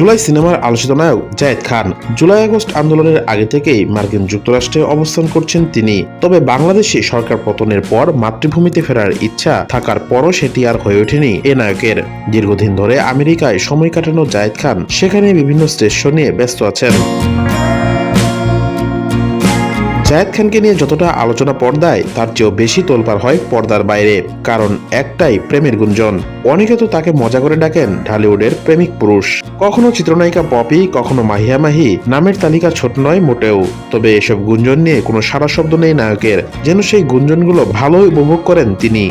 জুলাই সিনেমার আলোচিত নায়ক জায়েদ খান জুলাই আগস্ট আন্দোলনের আগে থেকেই মার্কিন যুক্তরাষ্ট্রে অবস্থান করছেন তিনি। তবে বাংলাদেশে সরকার পতনের পর মাতৃভূমিতে ফেরার ইচ্ছা থাকার পরও সেটি আর হয়ে ওঠেনি এ নায়কের। দীর্ঘদিন ধরে আমেরিকায় সময় কাটানো জায়েদ খান সেখানে বিভিন্ন স্টেশন নিয়ে ব্যস্ত আছেন। জায়েদ খানকে নিয়ে যতটা আলোচনা পর্দায়, তার চেয়েও বেশি তোলপার হয় পর্দার বাইরে। কারণ একটাই প্রেমের গুঞ্জন। অনেকে তো তাকে মজা করে ডাকেন ঢালিউডের প্রেমিক পুরুষ। কখনো চিত্রনায়িকা পপি, কখনো মাহিয়া মাহি, নামের তালিকা ছোট নয়, মোটেও। তবে এসব গুঞ্জন নিয়ে কোনো সারা শব্দ নেই নায়কের, যেন সেই গুঞ্জনগুলো ভালোই উপভোগ করেন তিনি।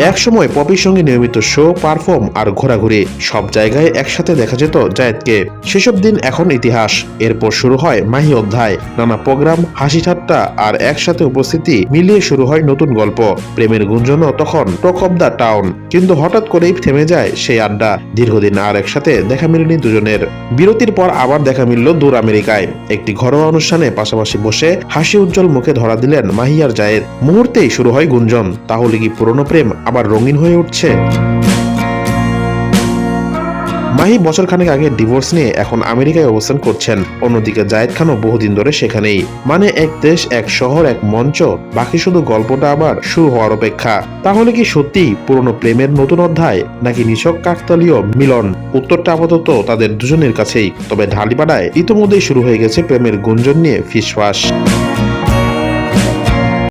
একসময় পপির সঙ্গে নিয়মিত শো, পারফর্ম আর ঘোরাঘুরি সব জায়গায় একসাথে দেখা যেত জায়েদকে। সেসব দিন এখন ইতিহাস। এরপর শুরু হয় মাহি অধ্যায়। নানা প্রোগ্রাম, হাসি ঠাট্টা আর একসাথে উপস্থিতি মিলিয়ে শুরু হয় নতুন গল্প। প্রেমের গুঞ্জনও তখন টক অব দ্য টাউন। কিন্তু হঠাৎ করেই থেমে যায় সেই আড্ডা। দীর্ঘদিন আর একসাথে দেখা মিলেনি দুজনের। বিরতির পর আবার দেখা মিলল দূর আমেরিকায়। একটি ঘরোয়া অনুষ্ঠানে পাশাপাশি বসে হাসি উজ্জ্বল মুখে ধরা দিলেন মাহিয়ার জায়েদ। মুহূর্তেই শুরু হয় গুঞ্জন। তাহলে কি পুরনো প্রেম? আবার রঙিন হয়ে উঠছে? মাহি বছর খানেক আগে ডিভোর্স নিয়ে এখন আমেরিকায় অবস্থান করছেন। অন্যদিকে জায়েদ খানও বহুদিন ধরে সেখানেই। মানে এক দেশ, এক শহর, এক মঞ্চ, বাকি শুধু গল্পটা আবার শুরু হওয়ার অপেক্ষা। তাহলে কি সত্যি পুরনো প্রেমের নতুন অধ্যায়, নাকি নিছক কাকতালীয় মিলন? উত্তরটা আপাতত তাদের দুজনের কাছেই। তবে ঢালিপাড়ায় ইতোমধ্যেই শুরু হয়ে গেছে প্রেমের গুঞ্জন নিয়ে ফিসফাস।